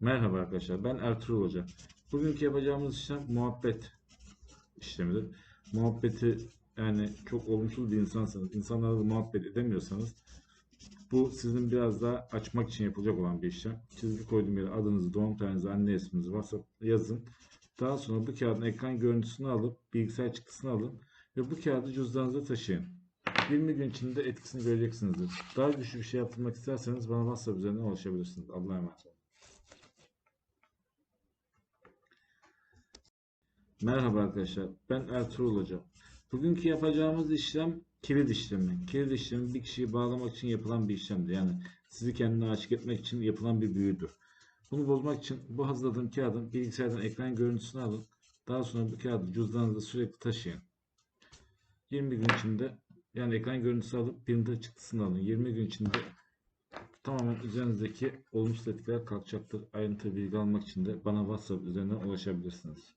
Merhaba arkadaşlar, ben Ertuğrul Hoca. Bugünkü yapacağımız işlem muhabbet işlemidir. Muhabbeti yani çok olumsuz bir insansanız, insanlarla muhabbet edemiyorsanız bu sizin biraz daha açmak için yapılacak olan bir işlem. Çizgi koyduğum yere adınızı, doğum tarihinizi, anne isminizi varsa yazın. Daha sonra bu kağıdın ekran görüntüsünü alıp bilgisayar çıktısını alın ve bu kağıdı cüzdanınıza taşıyın. 20 gün içinde etkisini göreceksinizdir. Daha güçlü bir şey yaptırmak isterseniz bana WhatsApp üzerinden ulaşabilirsiniz. Allah'a emanet olun. Merhaba arkadaşlar, ben Ertuğrul Hoca. Bugünkü yapacağımız işlem kilit işlemi. Kilit işlemi bir kişiyi bağlamak için yapılan bir işlemdir. Yani sizi kendine aşık etmek için yapılan bir büyüdür. Bunu bozmak için bu hazırladığım kağıdın bilgisayardan ekran görüntüsünü alın. Daha sonra bu kağıdı cüzdanınızda sürekli taşıyın. 20 gün içinde yani ekran görüntüsü alıp printer çıktısını alın. 20 gün içinde tamamen üzerinizdeki olumsuz etkiler kalkacaktır. Ayrıntı bilgi almak için de bana WhatsApp üzerinden ulaşabilirsiniz.